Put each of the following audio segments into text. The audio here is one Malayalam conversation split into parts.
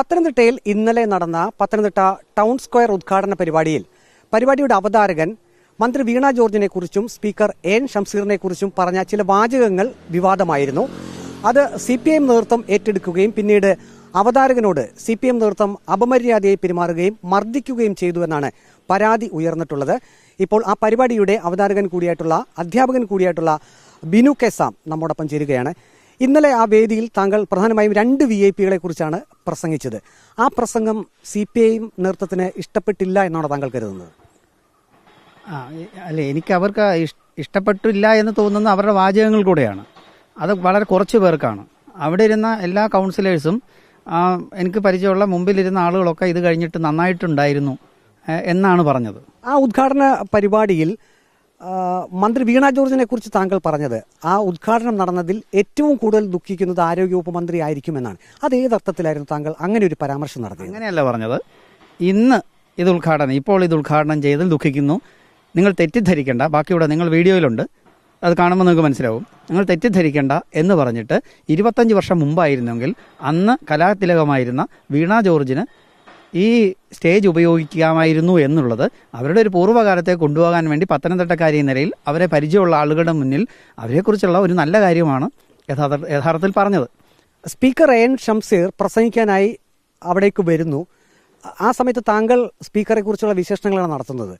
പത്തനംതിട്ടയിൽ ഇന്നലെ നടന്ന പത്തനംതിട്ട ടൗൺ സ്ക്വയർ ഉദ്ഘാടന പരിപാടിയിൽ പരിപാടിയുടെ അവതാരകൻ മന്ത്രി വീണ ജോർജിനെ കുറിച്ചും സ്പീക്കർ എൻ ഷംസീറിനെ കുറിച്ചും പറഞ്ഞ ചില വാചകങ്ങൾ വിവാദമായിരുന്നു. അത് സി പി എം നേതൃത്വം ഏറ്റെടുക്കുകയും പിന്നീട് അവതാരകനോട് സി പി എം നേതൃത്വം അപമര്യാദയായി പെരുമാറുകയും മർദ്ദിക്കുകയും ചെയ്തു എന്നാണ് പരാതി ഉയർന്നിട്ടുള്ളത്. ഇപ്പോൾ ആ പരിപാടിയുടെ അവതാരകൻ കൂടിയായിട്ടുള്ള അധ്യാപകൻ കൂടിയായിട്ടുള്ള ബിനു കെസാം നമ്മോടൊപ്പം ചേരുകയാണ്. ഇന്നലെ ആ വേദിയിൽ താങ്കൾ പ്രധാനമായും രണ്ട് വി ഐ പികളെ കുറിച്ചാണ് പ്രസംഗിച്ചത്. ആ പ്രസംഗം സി പി ഐ നേതൃത്വത്തിന് ഇഷ്ടപ്പെട്ടില്ല എന്നാണ് താങ്കൾ കരുതുന്നത്? ആ അല്ല എനിക്ക് അവർക്ക് ഇഷ്ടപ്പെട്ടില്ല എന്ന് തോന്നുന്ന അവരുടെ വാചകങ്ങൾ കൂടെയാണ്. അത് വളരെ കുറച്ച് പേർക്കാണ്. അവിടെ ഇരുന്ന എല്ലാ കൗൺസിലേഴ്സും എനിക്ക് പരിചയമുള്ള മുമ്പിലിരുന്ന ആളുകളൊക്കെ ഇത് കഴിഞ്ഞിട്ട് നന്നായിട്ടുണ്ടായിരുന്നു എന്നാണ് പറഞ്ഞത്. ആ ഉദ്ഘാടന പരിപാടിയിൽ മന്ത്രി വീണ ജോർജിനെ കുറിച്ച് താങ്കൾ പറഞ്ഞത് ആ ഉദ്ഘാടനം നടന്നതിൽ ഏറ്റവും കൂടുതൽ ദുഃഖിക്കുന്നത് ആരോഗ്യവകുപ്പ് മന്ത്രി ആയിരിക്കുമെന്നാണ്. അത് ഏത് അർത്ഥത്തിലായിരുന്നു താങ്കൾ അങ്ങനെ ഒരു പരാമർശം നടത്തി അങ്ങനെയല്ല പറഞ്ഞത്. ഇന്ന് ഇത് ഉദ്ഘാടനം ഇപ്പോൾ ഇത് ഉദ്ഘാടനം ചെയ്തതിൽ ദുഃഖിക്കുന്നു. നിങ്ങൾ തെറ്റിദ്ധരിക്കേണ്ട ബാക്കിയുടെ നിങ്ങൾ വീഡിയോയിലുണ്ട്. അത് കാണുമ്പോൾ നിങ്ങൾക്ക് മനസ്സിലാവും. നിങ്ങൾ തെറ്റിദ്ധരിക്കേണ്ട എന്ന് പറഞ്ഞിട്ട് ഇരുപത്തഞ്ച് വർഷം മുമ്പായിരുന്നെങ്കിൽ അന്ന് കലാതിലകമായിരുന്ന വീണ ജോർജിന് ഈ സ്റ്റേജ് ഉപയോഗിക്കാമായിരുന്നു എന്നുള്ളത് അവരുടെ ഒരു പൂർവകാലത്തെ കൊണ്ടുപോകാൻ വേണ്ടി പത്തനംതിട്ടക്കാരി നിലയിൽ അവരെ പരിചയമുള്ള ആളുകളുടെ മുന്നിൽ അവരെക്കുറിച്ചുള്ള ഒരു നല്ല കാര്യമാണ് യഥാർത്ഥ യഥാർത്ഥത്തിൽ പറഞ്ഞത്. സ്പീക്കർ എൻ ഷംസീർ പ്രസംഗിക്കാനായി അവിടേക്ക് വരുന്നു. ആ സമയത്ത് താങ്കൾ സ്പീക്കറെ കുറിച്ചുള്ള വിശേഷണങ്ങളാണ് നടത്തുന്നത്.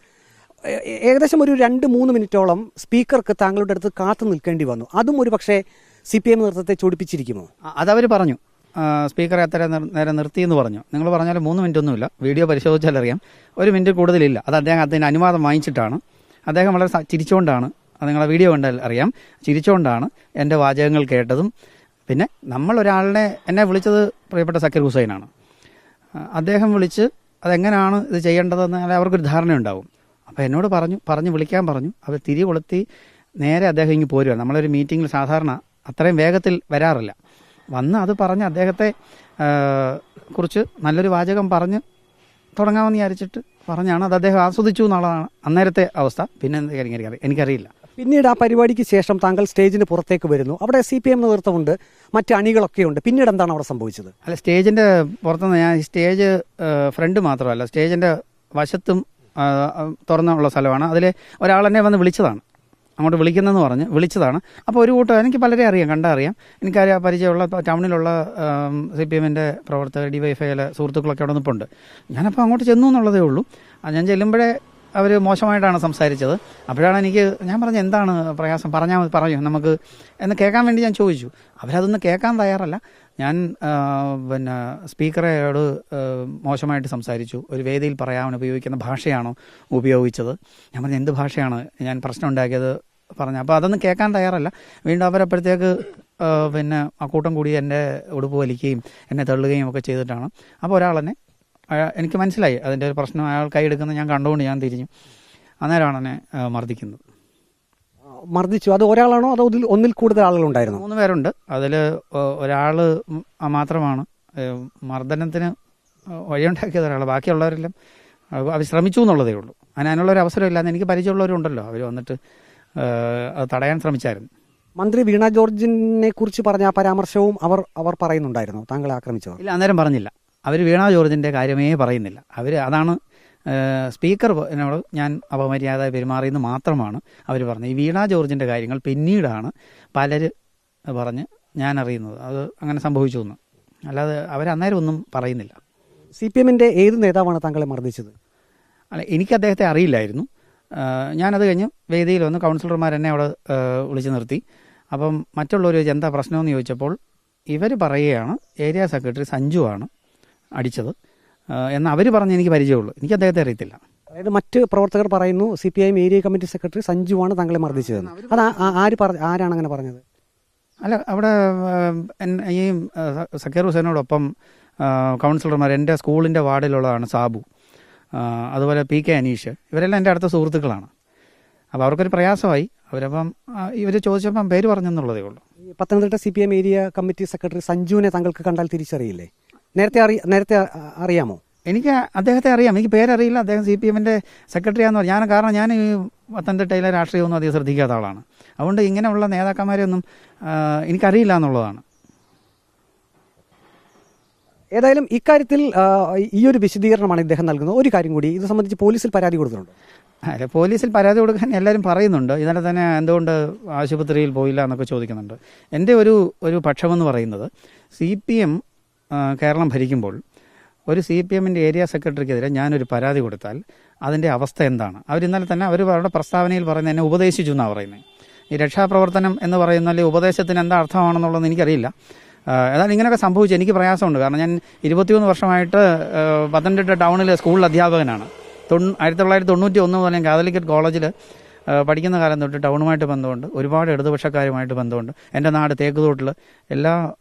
ഏകദേശം ഒരു രണ്ട് മൂന്ന് മിനിറ്റോളം സ്പീക്കർക്ക് താങ്കളുടെ അടുത്ത് കാത്തു നിൽക്കേണ്ടി വന്നു. അതും ഒരു പക്ഷേ സി പി എം നേതൃത്വത്തെ ചൊടിപ്പിച്ചിരിക്കുമോ? അതവർ പറഞ്ഞു. സ്പീക്കറെ അത്ര നേരം നിർത്തി എന്ന് പറഞ്ഞു. നിങ്ങൾ പറഞ്ഞാൽ മൂന്ന് മിനിറ്റ് ഒന്നുമില്ല വീഡിയോ പരിശോധിച്ചാൽ അറിയാം ഒരു മിനിറ്റ് കൂടുതലില്ല. അത് അദ്ദേഹം അതിന് അനുവാദം വാങ്ങിച്ചിട്ടാണ്. അദ്ദേഹം വളരെ ചിരിച്ചുകൊണ്ടാണ് അത് നിങ്ങളെ വീഡിയോ കണ്ടാൽ അറിയാം. ചിരിച്ചുകൊണ്ടാണ് എന്റെ വാചകങ്ങൾ കേട്ടതും. പിന്നെ നമ്മൾ ഒരാളിനെ എന്നെ വിളിച്ചത് പ്രിയപ്പെട്ട സക്കീർ ഹുസൈനാണ്. അദ്ദേഹം വിളിച്ച് അതെങ്ങനെയാണ് ഇത് ചെയ്യേണ്ടതെന്ന് അവർക്കൊരു അവർക്കൊരു ധാരണയുണ്ടാവും. അപ്പോൾ എന്നോട് പറഞ്ഞു പറഞ്ഞ് വിളിക്കാൻ പറഞ്ഞു. അവർ തിരി കൊളുത്തി നേരെ അദ്ദേഹം ഇങ്ങ് പോരുക നമ്മളൊരു മീറ്റിങ്ങിൽ സാധാരണ അത്രയും വേഗത്തിൽ വരാറില്ല. വന്ന് അത് പറഞ്ഞ് അദ്ദേഹത്തെ കുറിച്ച് നല്ലൊരു വാചകം പറഞ്ഞ് തുടങ്ങാമെന്ന് വിചാരിച്ചിട്ട് പറഞ്ഞാണ് അത് അദ്ദേഹം ആസ്വദിച്ചു എന്നുള്ളതാണ് അന്നേരത്തെ അവസ്ഥ. പിന്നെ എനിക്കറിയില്ല. പിന്നീട് ആ പരിപാടിക്ക് ശേഷം താങ്കൾ സ്റ്റേജിന് പുറത്തേക്ക് വരുന്നു. അവിടെ സി പി എം നേതൃത്വമുണ്ട്. മറ്റ് അണികളൊക്കെ ഉണ്ട്. പിന്നീട് എന്താണ് അവിടെ സംഭവിച്ചത്? അല്ല സ്റ്റേജിന്റെ പുറത്തുനിന്ന് ഞാൻ സ്റ്റേജ് ഫ്രണ്ട് മാത്രമല്ല സ്റ്റേജിന്റെ വശത്തും തുറന്നുള്ള സ്ഥലമാണ്. അതിൽ ഒരാൾ എന്നെ വന്ന് വിളിച്ചതാണ്. അങ്ങോട്ട് വിളിക്കുന്നതെന്ന് പറഞ്ഞ് വിളിച്ചതാണ്. അപ്പോൾ ഒരു കൂട്ടം എനിക്ക് പലരെ അറിയാം കണ്ടറിയാം എനിക്കറിയാം പരിചയമുള്ള ടൗണിലുള്ള സി പി എമ്മിന്റെ പ്രവർത്തകർ ഡി വൈ എഫ്ഐയിലെ സുഹൃത്തുക്കളൊക്കെ അവിടെ നിൽപ്പുണ്ട് ഞാനപ്പോൾ അങ്ങോട്ട് ചെന്നു എന്നുള്ളതേ ഉള്ളൂ. ഞാൻ ചെല്ലുമ്പോഴേ അവർ മോശമായിട്ടാണ് സംസാരിച്ചത്. അപ്പോഴാണ് എനിക്ക് ഞാൻ പറഞ്ഞ എന്താണ് പ്രയാസം? പറഞ്ഞാൽ പറയൂ നമുക്ക് എന്ന് കേൾക്കാൻ വേണ്ടി ഞാൻ ചോദിച്ചു. അവരതൊന്നും കേൾക്കാൻ തയ്യാറല്ല. ഞാൻ പിന്നെ സ്പീക്കറോട് മോശമായിട്ട് സംസാരിച്ചു. ഒരു വേദിയിൽ പറയാൻ ഉപയോഗിക്കുന്ന ഭാഷയാണോ ഉപയോഗിച്ചത്? ഞാൻ പറഞ്ഞു എന്ത് ഭാഷയാണ്? ഞാൻ പ്രശ്നം ഉണ്ടാക്കിയത് പറഞ്ഞു. അപ്പോൾ അതൊന്നും കേൾക്കാൻ തയ്യാറല്ല. വീണ്ടും അവരപ്പോഴത്തേക്ക് പിന്നെ ആ കൂട്ടം കൂടി എന്റെ ഉടുപ്പ് വലിക്കുകയും എന്നെ തള്ളുകയും ഒക്കെ ചെയ്തിട്ടാണ്. അപ്പോൾ ഒരാളെന്നെ എനിക്ക് മനസ്സിലായി. അതിന്റെ ഒരു പ്രശ്നം അയാൾ കൈയെടുക്കുന്നത് ഞാൻ കണ്ടുകൊണ്ട് ഞാൻ തിരിഞ്ഞു. അന്നേരമാണ് എന്നെ മർദ്ദിക്കുന്നത്. മർദ്ദിച്ചു. അത് ഒരാളാണോ അതോ ഒന്നിൽ കൂടുതൽ ആളുകൾ ആളുകളുണ്ടായിരുന്നു? മൂന്ന് പേരുണ്ട്. അതിൽ ഒരാൾ മാത്രമാണ്. മർദ്ദനത്തിന് വഴിയുണ്ടാക്കിയത് ഒരാൾ. ബാക്കിയുള്ളവരെല്ലാം അവർ ശ്രമിച്ചു എന്നുള്ളതേ ഉള്ളൂ. അതിന് അതിനുള്ള ഒരു അവസരമില്ലാന്ന് എനിക്ക് പരിചയമുള്ളവരുണ്ടല്ലോ. അവർ വന്നിട്ട് അത് തടയാൻ ശ്രമിച്ചായിരുന്നു. മന്ത്രി വീണ ജോർജിനെ കുറിച്ച് പറഞ്ഞ ആ പരാമർശവും അവർ അവർ പറയുന്നുണ്ടായിരുന്നു. താങ്കളെ ആക്രമിച്ചത് ഇല്ല അന്നേരം പറഞ്ഞില്ല. അവർ വീണ ജോർജിന്റെ കാര്യമേ പറയുന്നില്ല. അവർ അതാണ് സ്പീക്കർ എന്നോട് ഞാൻ അപമര്യാദ പെരുമാറിയെന്ന് മാത്രമാണ് അവർ പറഞ്ഞത്. ഈ വീണ ജോർജിന്റെ കാര്യങ്ങൾ പിന്നീടാണ് പലർ പറഞ്ഞ് ഞാൻ അറിയുന്നത്. അത് അങ്ങനെ സംഭവിച്ചു എന്ന്. അല്ലാതെ അവർ അന്നേരം ഒന്നും പറയുന്നില്ല. സി പി എമ്മിന്റെ ഏത് നേതാവാണ് താങ്കളെ മർദ്ദിച്ചത്? അല്ല എനിക്ക് അദ്ദേഹത്തെ അറിയില്ലായിരുന്നു. ഞാനത് കഴിഞ്ഞ് വേദിയിൽ വന്ന് കൗൺസിലർമാർ എന്നെ അവിടെ വിളിച്ചു നിർത്തി. അപ്പം മറ്റുള്ളവർ ചോദിച്ചു എന്താ പ്രശ്നമെന്ന് ചോദിച്ചപ്പോൾ ഇവർ പറയുകയാണ് ഏരിയ സെക്രട്ടറി സഞ്ജു ആണ് അടിച്ചത്. എന്ന് അവർ പറഞ്ഞ് എനിക്ക് പരിചയമുള്ളൂ. എനിക്ക് അദ്ദേഹത്തെ അറിയത്തില്ല. അതായത് മറ്റ് പ്രവർത്തകർ പറയുന്നു C P I M area committee secretary Sanju ആണ് താങ്കളെ മർദ്ദിച്ചതെന്ന്. അത് ആര് പറ ആരാണ് അങ്ങനെ പറഞ്ഞത്? അല്ല അവിടെ ഈ സക്കീർ ഹുസൈനോടൊപ്പം കൗൺസിലർമാർ എന്റെ സ്കൂളിന്റെ വാർഡിലുള്ളതാണ് സാബു. അതുപോലെ പി കെ അനീഷ് ഇവരെല്ലാം എന്റെ അടുത്ത സുഹൃത്തുക്കളാണ്. അപ്പോൾ അവർക്കൊരു പ്രയാസമായി. അവരപ്പം ഇവർ ചോദിച്ചപ്പം പേര് പറഞ്ഞെന്നുള്ളതേ ഉള്ളൂ. Pathanamthitta C P M area committee secretary സഞ്ജുവിനെ താങ്കൾക്ക് കണ്ടാൽ തിരിച്ചറിയില്ലേ? നേരത്തെ അറി നേരത്തെ അറിയാമോ? എനിക്ക് അദ്ദേഹത്തെ അറിയാം. എനിക്ക് പേരറിയില്ല. അദ്ദേഹം സി പി എമ്മിന്റെ സെക്രട്ടറിയാന്ന് പറഞ്ഞു. ഞാൻ കാരണം ഞാൻ ഈ പത്തനംതിട്ടയിലെ രാഷ്ട്രീയമൊന്നും അധികം ശ്രദ്ധിക്കാത്ത ആളാണ്. അതുകൊണ്ട് ഇങ്ങനെയുള്ള നേതാക്കന്മാരെയൊന്നും എനിക്കറിയില്ല എന്നുള്ളതാണ്. ഏതായാലും ഇക്കാര്യത്തിൽ ഈ ഒരു വിശദീകരണമാണ് ഇദ്ദേഹം നൽകുന്നത്. ഒരു കാര്യം കൂടി ഇത് സംബന്ധിച്ച് പോലീസിൽ പരാതി കൊടുത്തിട്ടുണ്ട്? അല്ല പോലീസിൽ പരാതി കൊടുക്കാൻ എല്ലാവരും പറയുന്നുണ്ട്. ഇന്നലെ തന്നെ എന്തുകൊണ്ട് ആശുപത്രിയിൽ പോയില്ല എന്നൊക്കെ ചോദിക്കുന്നുണ്ട്. എന്റെ ഒരു ഒരു പക്ഷമെന്ന് പറയുന്നത് സി പി എം കേരളം ഭരിക്കുമ്പോൾ ഒരു സി പി എമ്മിന്റെ ഏരിയ സെക്രട്ടറിക്കെതിരെ ഞാനൊരു പരാതി കൊടുത്താൽ അതിന്റെ അവസ്ഥ എന്താണ്? അവർ ഇന്നലെ തന്നെ അവർ അവരുടെ പ്രസ്താവനയിൽ പറയുന്നത് എന്നെ ഉപദേശിച്ചു എന്നാണ് പറയുന്നത്. ഈ രക്ഷാപ്രവർത്തനം എന്ന് പറയുന്ന അല്ലെങ്കിൽ ഉപദേശത്തിന് എന്താ അർത്ഥമാണെന്നുള്ളത് എനിക്കറിയില്ല. ഏതായാലും ഇങ്ങനെയൊക്കെ സംഭവിച്ചു. എനിക്ക് പ്രയാസമുണ്ട്. കാരണം ഞാൻ ഇരുപത്തിമൂന്ന് വർഷമായിട്ട് പത്തനംതിട്ട ടൗണിലെ സ്കൂളിൽ അധ്യാപകനാണ്. തൊണ്ണൂ ആയിരത്തി തൊള്ളായിരത്തി തൊണ്ണൂറ്റി ഒന്ന് മുതൽ ഞാൻ കാതലിക്കറ്റ് കോളേജിൽ പഠിക്കുന്ന കാലം തൊട്ട് ടൗണുമായിട്ട് ബന്ധമുണ്ട്. ഒരുപാട് ഇടതുപക്ഷക്കാരുമായിട്ട് ബന്ധമുണ്ട്. എന്റെ നാട് തേക്കുതോട്ടിൽ എല്ലാ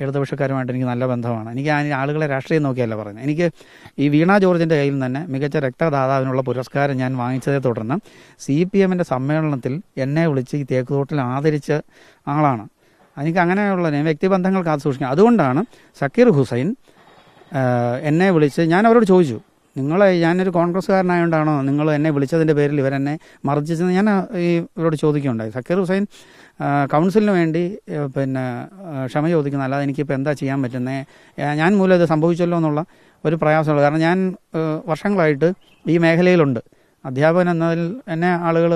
ഇടതുപക്ഷക്കാരുമായിട്ട് എനിക്ക് നല്ല ബന്ധമാണ്. എനിക്ക് ആ ആളുകളെ രാഷ്ട്രീയം നോക്കിയല്ല പറയുന്നത്. എനിക്ക് ഈ വീണ ജോർജിന്റെ കയ്യിൽ തന്നെ മികച്ച രക്തദാതാവിനുള്ള പുരസ്കാരം ഞാൻ വാങ്ങിച്ചതേ തുടർന്ന് സി പി എമ്മിന്റെ സമ്മേളനത്തിൽ എന്നെ വിളിച്ച് ഈ തേക്കുതോട്ടിൽ ആദരിച്ച ആളാണ്. എനിക്ക് അങ്ങനെയുള്ള വ്യക്തിബന്ധങ്ങൾ കാത്തു സൂക്ഷിക്കണം. അതുകൊണ്ടാണ് സക്കീർ ഹുസൈൻ എന്നെ വിളിച്ച് ഞാൻ അവരോട് ചോദിച്ചു. നിങ്ങൾ ഞാനൊരു കോൺഗ്രസ്സുകാരനായതുകൊണ്ടാണോ നിങ്ങൾ എന്നെ വിളിച്ചതിന്റെ പേരിൽ ഇവരെന്നെ മർജിച്ചെന്ന് ഞാൻ ഈ ഇവരോട് ചോദിക്കുകയുണ്ടായി. സക്കീർ ഹുസൈൻ കൗൺസിലിന് വേണ്ടി പിന്നെ ക്ഷമ ചോദിക്കുന്ന അല്ലാതെ എനിക്കിപ്പോൾ എന്താ ചെയ്യാൻ പറ്റുന്നത് ഞാൻ മൂലം ഇത് സംഭവിച്ചല്ലോ എന്നുള്ള ഒരു പ്രയാസമുള്ളൂ കാരണം ഞാൻ വർഷങ്ങളായിട്ട് ഈ മേഖലയിലുണ്ട്. അധ്യാപകൻ എന്നതിൽ എന്നെ ആളുകൾ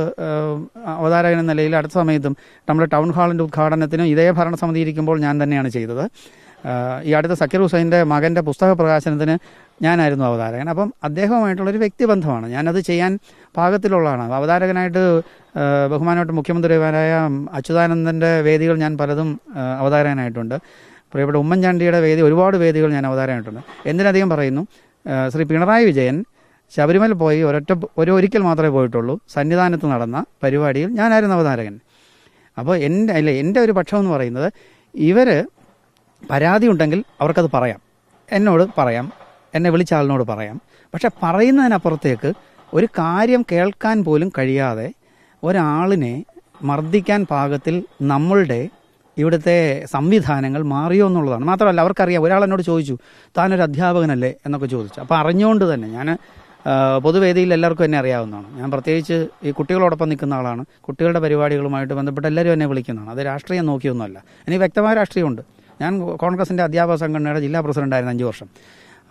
അവതാരകൻ എന്ന നിലയിൽ അടുത്ത സമയത്തും നമ്മുടെ ടൗൺ ഹാളിന്റെ ഉദ്ഘാടനത്തിനും ഇതേ ഭരണസമിതി ഇരിക്കുമ്പോൾ ഞാൻ തന്നെയാണ് ചെയ്തത്. ഈ അടുത്ത സക്കീർ ഹുസൈന്റെ മകന്റെ പുസ്തക പ്രകാശനത്തിന് ഞാനായിരുന്നു അവതാരകൻ. അപ്പം അദ്ദേഹവുമായിട്ടുള്ളൊരു വ്യക്തിബന്ധമാണ്. ഞാനത് ചെയ്യാൻ പാകത്തിലുള്ളതാണ്. അവതാരകനായിട്ട് ബഹുമാനമായിട്ട് മുഖ്യമന്ത്രിമാരായ അച്യുതാനന്ദന്റെ വേദികൾ ഞാൻ പലതും അവതാരകനായിട്ടുണ്ട്. പ്രിയപ്പെട്ട ഉമ്മൻചാണ്ടിയുടെ വേദി ഒരുപാട് വേദികൾ ഞാൻ അവതാരകനായിട്ടുണ്ട്. എന്തിനധികം പറയുന്നു? ശ്രീ പിണറായി വിജയൻ ശബരിമല പോയി ഒരൊറ്റ ഒരു ഒരിക്കൽ മാത്രമേ പോയിട്ടുള്ളൂ. സന്നിധാനത്ത് നടന്ന പരിപാടിയിൽ ഞാനായിരുന്നു അവതാരകൻ. അപ്പോൾ എന്റെ അല്ല എന്റെ ഒരു പക്ഷം എന്ന് പറയുന്നത് ഇവർ പരാതി ഉണ്ടെങ്കിൽ അവർക്കത് പറയാം. എന്നോട് പറയാം. എന്നെ വിളിച്ച ആളിനോട് പറയാം. പക്ഷെ പറയുന്നതിനപ്പുറത്തേക്ക് ഒരു കാര്യം കേൾക്കാൻ പോലും കഴിയാതെ ഒരാളിനെ മർദ്ദിക്കാൻ പാകത്തിൽ നമ്മളുടെ ഇവിടുത്തെ സംവിധാനങ്ങൾ മാറിയോ എന്നുള്ളതാണ്. മാത്രമല്ല അവർക്കറിയാം ഒരാൾ എന്നോട് ചോദിച്ചു താനൊരു അധ്യാപകനല്ലേ? എന്നൊക്കെ ചോദിച്ചു. അപ്പോൾ അറിഞ്ഞുകൊണ്ട് തന്നെ ഞാൻ പൊതുവേദിയിൽ എല്ലാവർക്കും എന്നെ അറിയാവുന്നതാണ്. ഞാൻ പ്രത്യേകിച്ച് ഈ കുട്ടികളോടൊപ്പം നിൽക്കുന്ന ആളാണ്. കുട്ടികളുടെ പരിപാടികളുമായിട്ട് ബന്ധപ്പെട്ട് എല്ലാവരും എന്നെ വിളിക്കുന്നതാണ്. അത് രാഷ്ട്രീയം നോക്കിയൊന്നുമല്ല. എനിക്ക് വ്യക്തമായ രാഷ്ട്രീയമുണ്ട്. ഞാൻ കോൺഗ്രസിന്റെ അധ്യാപക സംഘടനയുടെ ജില്ലാ പ്രസിഡന്റായിരുന്നു അഞ്ച് വർഷം.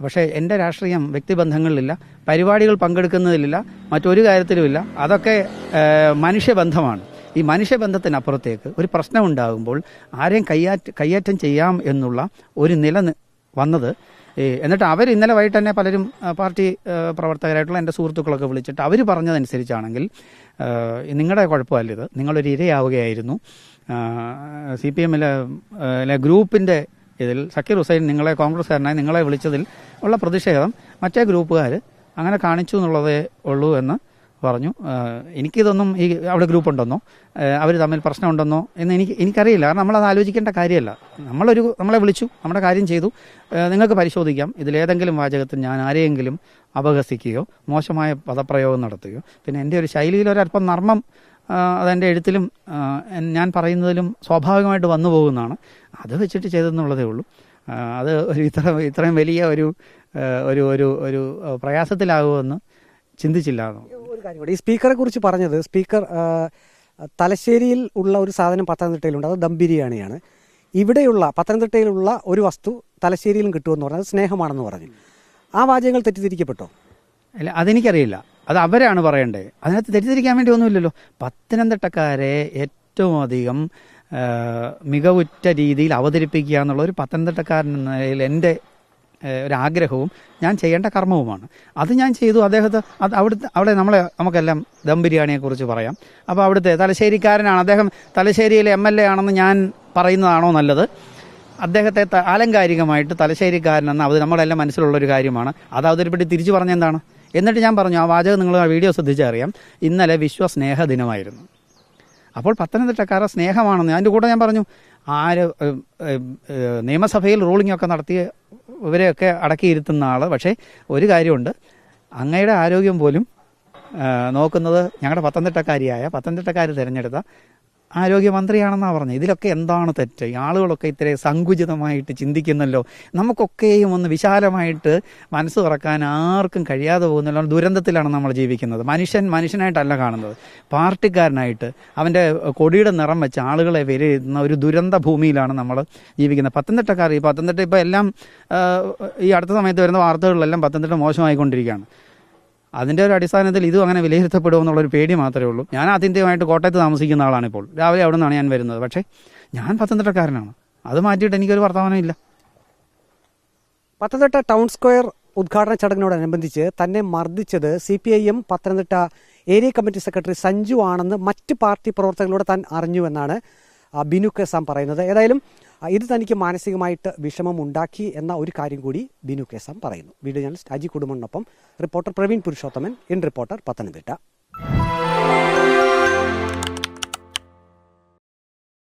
പക്ഷേ എന്റെ രാഷ്ട്രീയം വ്യക്തിബന്ധങ്ങളിലില്ല പരിപാടികൾ പങ്കെടുക്കുന്നതിലില്ല മറ്റൊരു കാര്യത്തിലുമില്ല. അതൊക്കെ മനുഷ്യബന്ധമാണ്. ഈ മനുഷ്യബന്ധത്തിനപ്പുറത്തേക്ക് ഒരു പ്രശ്നമുണ്ടാകുമ്പോൾ ആരെയും കയ്യാറ്റ കയ്യേറ്റം ചെയ്യാം എന്നുള്ള ഒരു നില വന്നത് എന്നിട്ട് അവർ ഇന്നലെ വൈകിട്ട് തന്നെ പലരും പാർട്ടി പ്രവർത്തകരായിട്ടുള്ള എന്റെ സുഹൃത്തുക്കളൊക്കെ വിളിച്ചിട്ട് അവർ പറഞ്ഞതനുസരിച്ചാണെങ്കിൽ നിങ്ങളുടെ കുഴപ്പമല്ല ഇത്. നിങ്ങളൊരു ഇരയാവുകയായിരുന്നു. സി പി എമ്മിലെ ഗ്രൂപ്പിന്റെ ഇതിൽ സക്കീർ ഹുസൈൻ നിങ്ങളെ കോൺഗ്രസ്സുകാരനായി നിങ്ങളെ വിളിച്ചതിൽ ഉള്ള പ്രതിഷേധം മറ്റേ ഗ്രൂപ്പുകാർ അങ്ങനെ കാണിച്ചു എന്നുള്ളതേ ഉള്ളൂ എന്ന് പറഞ്ഞു. എനിക്കിതൊന്നും ഈ അവിടെ ഗ്രൂപ്പ് ഉണ്ടെന്നോ? അവർ തമ്മിൽ പ്രശ്നമുണ്ടെന്നോ? എന്ന് എനിക്ക് എനിക്കറിയില്ല. കാരണം നമ്മളത് ആലോചിക്കേണ്ട കാര്യമല്ല. നമ്മളൊരു നമ്മളെ വിളിച്ചു നമ്മുടെ കാര്യം ചെയ്തു. നിങ്ങൾക്ക് പരിശോധിക്കാം. ഇതിലേതെങ്കിലും വാചകത്തിൽ ഞാൻ ആരെയെങ്കിലും അപഹസിക്കുകയോ മോശമായ പദപ്രയോഗം നടത്തുകയോ പിന്നെ എന്റെ ഒരു ശൈലിയിൽ ഒരല്പം നർമ്മം അതെന്റെ എഴുത്തിലും ഞാൻ പറയുന്നതിലും സ്വാഭാവികമായിട്ട് വന്നു പോകുന്നതാണ്. അത് വെച്ചിട്ട് ചെയ്തെന്നുള്ളതേ ഉള്ളൂ. അത് ഒരു ഇത്ര ഇത്രയും വലിയ ഒരു ഒരു ഒരു ഒരു പ്രയാസത്തിലാകുമെന്ന് ചിന്തിച്ചില്ല ഒരു കാര്യം കൂടി. ഈ സ്പീക്കറെ കുറിച്ച് പറഞ്ഞത് സ്പീക്കർ തലശ്ശേരിയിൽ ഉള്ള ഒരു സാധനം പത്തനംതിട്ടയിലുണ്ട്. അത് ദം ബിരിയാണിയാണ്. ഇവിടെയുള്ള പത്തനംതിട്ടയിലുള്ള ഒരു വസ്തു തലശ്ശേരിയിലും കിട്ടുമെന്ന് പറഞ്ഞത് സ്നേഹമാണെന്ന് പറഞ്ഞു. ആ വാചകങ്ങൾ തെറ്റിദ്ധരിക്കപ്പെട്ടോ? അല്ല അതെനിക്കറിയില്ല. അത് അവരാണ് പറയേണ്ടത്. അതിനകത്ത് തെറ്റിദ്ധരിക്കാൻ വേണ്ടി ഒന്നുമില്ലല്ലോ. പത്തനംതിട്ടക്കാരെ ഏറ്റവും അധികം മികവുറ്റ രീതിയിൽ അവതരിപ്പിക്കുക എന്നുള്ള ഒരു പത്തനംതിട്ടക്കാരൻ എന്ന നിലയിൽ എന്റെ ആ, ഒരു ആഗ്രഹവും ഞാൻ ചെയ്യേണ്ട കർമ്മവുമാണ്. അത് ഞാൻ ചെയ്തു അദ്ദേഹത്തെ അത് അവിടുത്തെ അവിടെ നമ്മളെ നമുക്കെല്ലാം ദം ബിരിയാണിയെക്കുറിച്ച് പറയാം. അപ്പോൾ അവിടുത്തെ തലശ്ശേരിക്കാരനാണ്. അദ്ദേഹം തലശ്ശേരിയിലെ എം എൽ എ ആണെന്ന് ഞാൻ പറയുന്നതാണോ നല്ലത്? അദ്ദേഹത്തെ ആലങ്കാരികമായിട്ട് തലശ്ശേരിക്കാരനെന്ന് അത് നമ്മളെല്ലാം മനസ്സിലുള്ളൊരു കാര്യമാണ്. അത് അവതരിപ്പെട്ട് തിരിച്ചു പറഞ്ഞെന്താണ് എന്നിട്ട് ഞാൻ പറഞ്ഞു ആ വാചകം നിങ്ങൾ ആ വീഡിയോ ശ്രദ്ധിച്ചറിയാം. ഇന്നലെ വിശ്വസ്നേഹ ദിനമായിരുന്നു. അപ്പോൾ പത്തനംതിട്ടക്കാരെ സ്നേഹമാണെന്ന് അതിന്റെ കൂടെ ഞാൻ പറഞ്ഞു. ആര് നിയമസഭയിൽ റൂളിംഗ് ഒക്കെ നടത്തി ഇവരെയൊക്കെ അടക്കിയിരുത്തുന്ന ആൾ പക്ഷേ ഒരു കാര്യമുണ്ട്. അങ്ങയുടെ ആരോഗ്യം പോലും നോക്കുന്നത് ഞങ്ങളുടെ പത്തനംതിട്ടക്കാരിയായ പത്തനംതിട്ടക്കാർ തിരഞ്ഞെടുത്ത ആരോഗ്യമന്ത്രിയാണെന്നാണ് പറഞ്ഞത്. ഇതിലൊക്കെ എന്താണ് തെറ്റ്? ആളുകളൊക്കെ ഇത്രയും സങ്കുചിതമായിട്ട് ചിന്തിക്കുന്നല്ലോ. നമുക്കൊക്കെയും ഒന്ന് വിശാലമായിട്ട് മനസ്സ് തുറക്കാൻ ആർക്കും കഴിയാതെ പോകുന്നല്ലോ. ദുരന്തത്തിലാണ് നമ്മൾ ജീവിക്കുന്നത്. മനുഷ്യൻ മനുഷ്യനായിട്ടല്ല കാണുന്നത്. പാർട്ടിക്കാരനായിട്ട് അവന്റെ കൊടിയുടെ നിറം വെച്ച് ആളുകളെ വിലയിരുത്തുന്ന ഒരു ദുരന്ത ഭൂമിയിലാണ് നമ്മൾ ജീവിക്കുന്നത്. പത്തനംതിട്ടക്കാർ ഈ പത്തനംതിട്ട ഇപ്പോൾ എല്ലാം ഈ അടുത്ത സമയത്ത് വരുന്ന വാർത്തകളിലെല്ലാം പത്തനംതിട്ട മോശമായിക്കൊണ്ടിരിക്കുകയാണ്. അതിന്റെ ഒരു അടിസ്ഥാനത്തിൽ ഇതും അങ്ങനെ വിലയിരുത്തപ്പെടുമെന്നുള്ളൊരു പേടി മാത്രമേ ഉള്ളൂ. ഞാൻ ആത്യന്തികമായിട്ട് കോട്ടയത്ത് താമസിക്കുന്ന ആളാണ് ഇപ്പോൾ. രാവിലെ അവിടെ നിന്നാണ് ഞാൻ വരുന്നത്. പക്ഷേ ഞാൻ പത്തനംതിട്ടക്കാരനാണ്. അത് മാറ്റിയിട്ട് എനിക്കൊരു വർത്തമാനമില്ല. പത്തനംതിട്ട ടൗൺ സ്ക്വയർ ഉദ്ഘാടന ചടങ്ങിനോടനുബന്ധിച്ച് തന്നെ മർദ്ദിച്ചത് C P I M Pathanamthitta area committee secretary Sanju ആണെന്ന് മറ്റ് പാർട്ടി പ്രവർത്തകരോട് താൻ അറിഞ്ഞുവെന്നാണ് ബിനു കെസാം പറയുന്നത്. ഏതായാലും ഇത് തനിക്ക് മാനസികമായിട്ട് വിഷമം ഉണ്ടാക്കി എന്ന ഒരു കാര്യം കൂടി ബിനു കേസം പറയുന്നു. Video journalist Aji കുടുംബനൊപ്പം reporter Praveen Purushothaman in reporter Pathanamthitta.